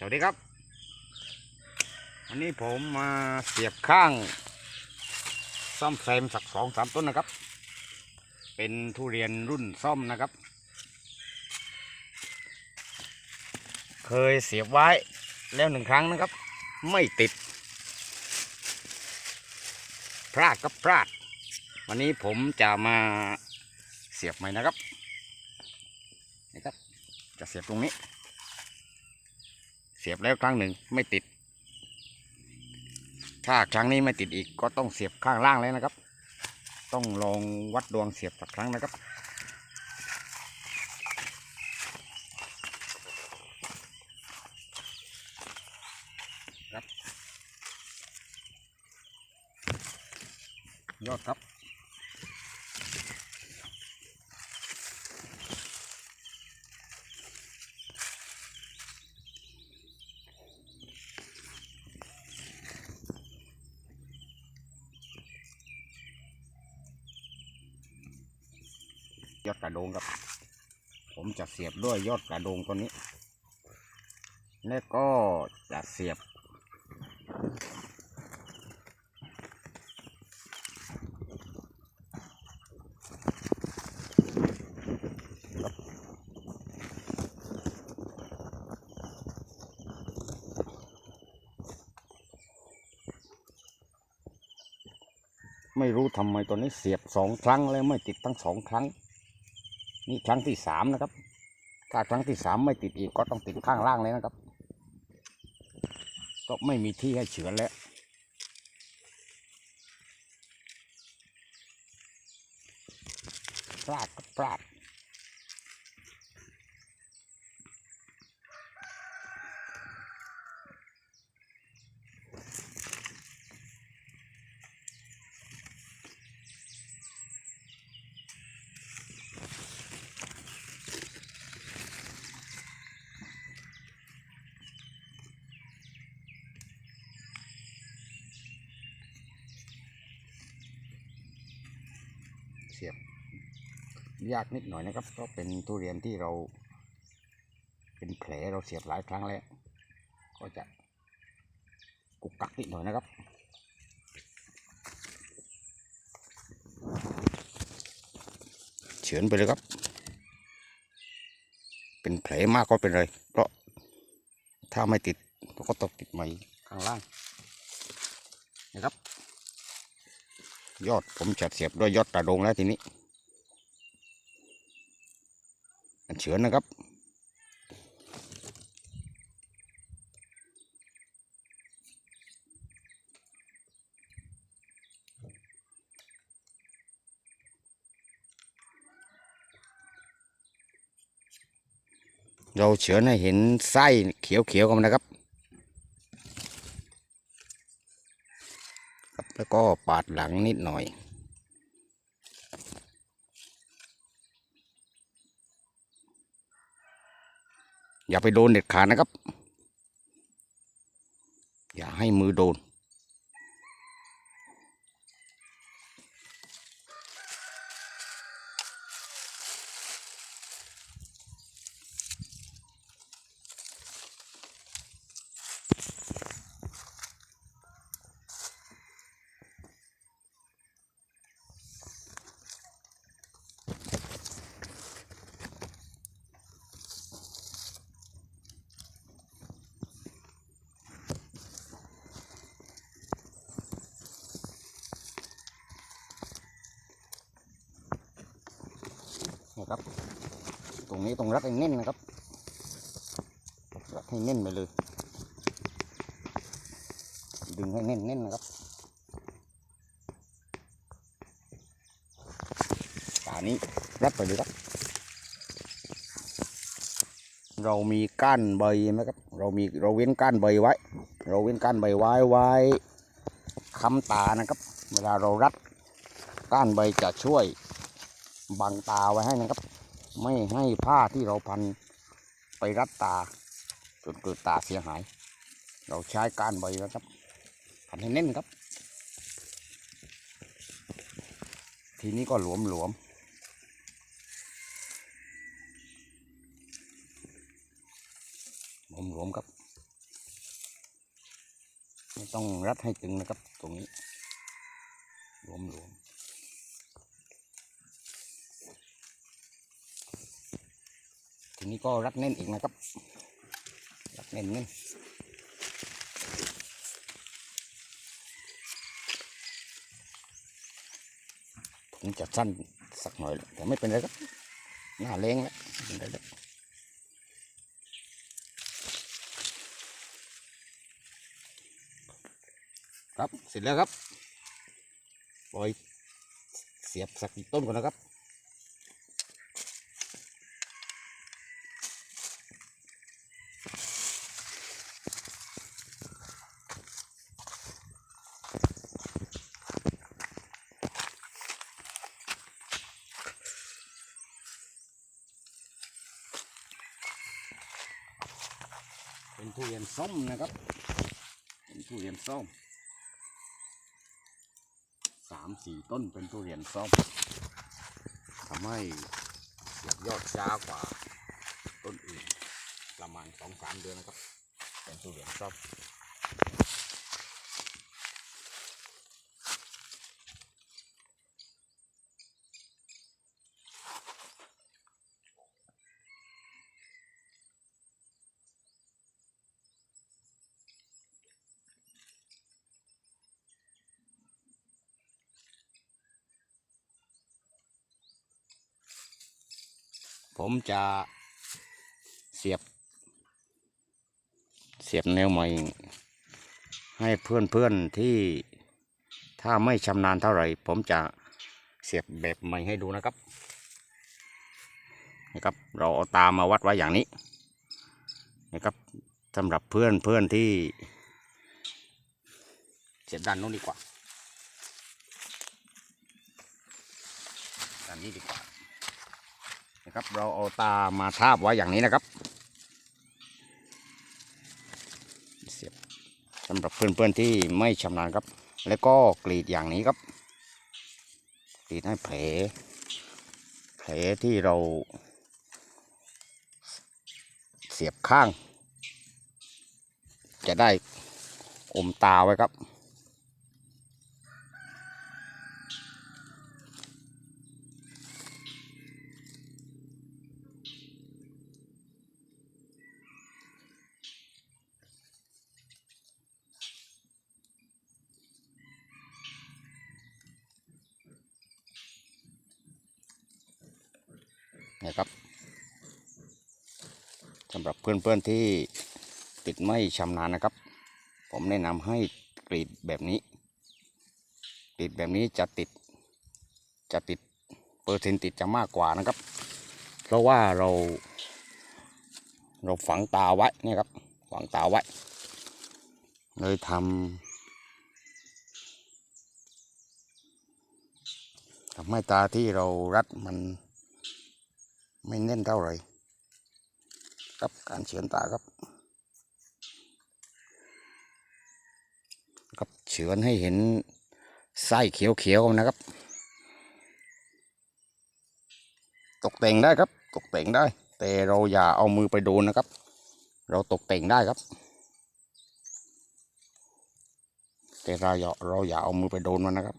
สวัสดีครับวันนี้ผมมาเสียบข้างซ่อมแซมสักสองสามต้นนะครับ เป็นทุเรียนรุ่นซ่อมนะครับ เคยเสียบไว้แล้วหนึ่งครั้งนะครับ ไม่ติด พลาดก็พลาด วันนี้ผมจะมาเสียบใหม่นะครับนะครับ จะเสียบตรงนี้ เสียบแล้วครั้งหนึ่งไม่ติด ถ้าครั้งนี้ไม่ติดอีกก็ต้องเสียบข้างล่างแล้วนะครับ ต้องลองวัดดวงเสียบสักครั้งนะครับครับยอดครับ ยอดกระโดงครับ ผมจะเสียบด้วยยอดกระโดงตัวนี้ แล้วก็จะเสียบ ไม่รู้ทำไมตัวนี้เสียบสองครั้งแล้วไม่ติดทั้งสองครั้ง นี่ครั้งที่สามนะครับ ถ้าครั้งที่สามไม่ติดอีกก็ต้องติดข้างล่างเลยนะครับ ก็ไม่มีที่ให้เฉือนแล้ว พลาดก็พลาด เสียบยากนิดหน่อยนะครับ ก็เป็นทุเรียนที่เรา เป็นแผลเราเสียบหลายครั้งแล้ว ก็จะกุกกักนิดหน่อยนะครับเฉือนไปเลยครับ เป็นแผลมากก็เป็นไร เพราะถ้าไม่ติดก็ต้องติดใหม่ข้างล่างนะครับ ยอดผมจะเสียบด้วยยอดกระโดงแล้วทีนี้อันเฉือนนะครับ เราเฉือนให้เห็นไส้เขียวๆกันนะครับ ครับ แล้วก็ปาดหลังนิดหน่อย อย่าไปโดนเด็ดขาดนะครับ อย่าให้มือโดน นะครับ ตรงนี้ตรงรัดให้แน่นนะครับรัดให้แน่นไปเลย ดึงให้แน่นๆนนะครับป่านี้รัดไปเลยครับ เรามีก้านใบไหมครับ เรามีเราเว้นก้านใบไว้ เราเว้นก้านใบไว้ไว้ค้ำตานะครับ เวลาเรารัดก้านใบจะช่วย บังตาไว้ให้นะครับ ไม่ให้ผ้าที่เราพันไปรัดตาจนเกิดตาเสียหาย เราใช้กานใบนะครับ พันให้แน่นครับ ทีนี้ก็หลวมหลวมหลวมหลวมๆครับ ไม่ต้องรัดให้ตึงนะครับ ตรงนี้หลวมหลวม ทีนี้ก็รัดแน่นอีกนะครับ รัดแน่นแน่นผมจะสั้นสักหน่อยแต่ไม่เป็นไรครับ หน้าเล้งแล้วไม่เป็นไรแล้วครับเสร็จแล้วครับปล่อยเสียบสักต้นก่อนนะครับ เป็นทุเรียนส้มนะครับ เป็นทุเรียนส้มสามสี่ต้นเป็นทุเรียนส้มทำให้เสียยอดช้ากว่าต้นอื่น ประมาณสองสามเดือนนะครับ เป็นทุเรียนส้ม ผมจะเสียบ เสียบแนวใหม่ ให้เพื่อนๆที่ถ้าไม่ชำนาญเท่าไหร่ ผมจะเสียบแบบใหม่ให้ดูนะครับนะครับ เราเอาตามมาวัดไว้อย่างนี้นะครับสำหรับเพื่อนเพื่อนที่ เสียบด้านโน้นดีกว่าด้านนี้ดีกว่า นะครับ เราเอาตามาทาบไว้อย่างนี้นะครับ เสียบสำหรับเพื่อนๆที่ไม่ชำนาญครับ แล้วก็กรีดอย่างนี้ครับ กรีดให้แผลแผลที่เรา เสียบข้าง จะได้อมตาไว้ครับ นะครับสำหรับเพื่อนๆที่ติดไม่ชำนาญนะครับ ผมแนะนำให้กรีดแบบนี้กรีดแบบนี้จะติดจะติดเปอร์เซ็นต์ติดจะมากกว่านะครับ เพราะว่าเรา เราฝังตาไว้นี่ครับฝังตาไว้ เลยทำทำให้ตาที่เรารัดมัน ไม่แน่นเท่าไหร่ครับการเฉือนตาครับครับเฉือนให้เห็นไส้เขียวๆนะครับ ตกแต่งได้ครับตกแต่งได้ แต่เราอย่าเอามือไปโดนนะครับ เราตกแต่งได้ครับ แต่เราอย่าเราอย่าเอามือไปโดนมันนะครับ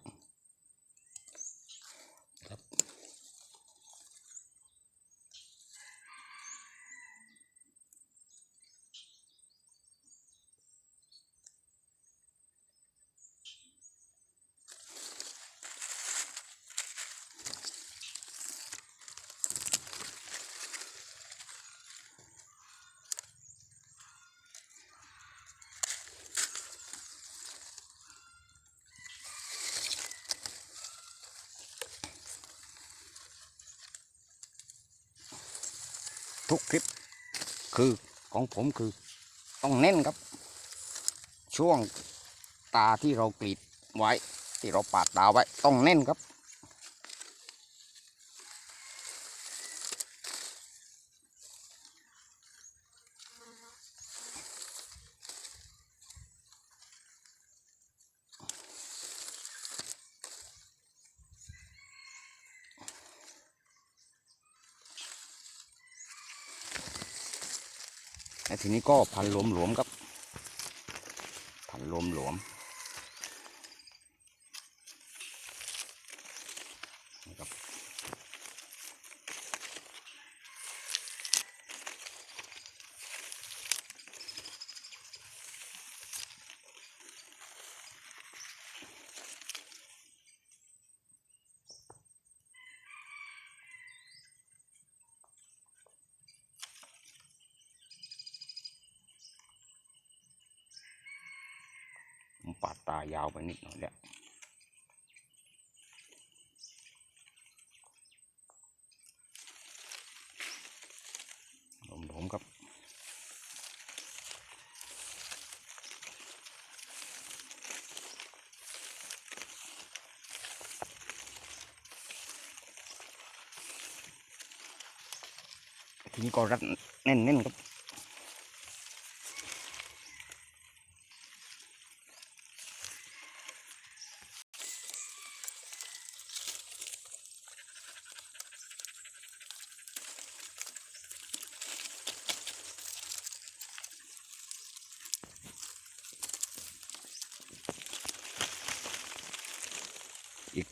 ทุกคลิป คือของผมคือต้องเน้นครับ ช่วงตาที่เรากรีดไว้ ที่เราปาดตาไว้ ต้องเน้นครับ และทีนี้ก็พันหลวมๆครับ พันหลวมหลวมๆ ปาดตายาวไปนิดหน่อยแล้วหลมๆครับทีนี้ก็รัดแน่นๆครับ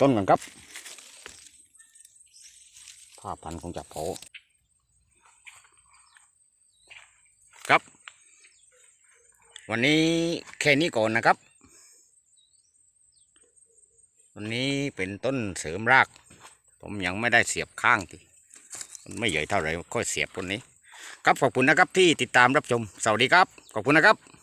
ต้นกันครับผ้าพันคงจะโผล่ครับ วันนี้แค่นี้ก่อนนะครับ วันนี้เป็นต้นเสริมราก ผมยังไม่ได้เสียบข้างทีมันไม่ใหญ่เท่าไหร่ค่อยเสียบต้นนี้ ครับขอบคุณนะครับที่ติดตามรับชมสวัสดีครับ ขอบคุณนะครับ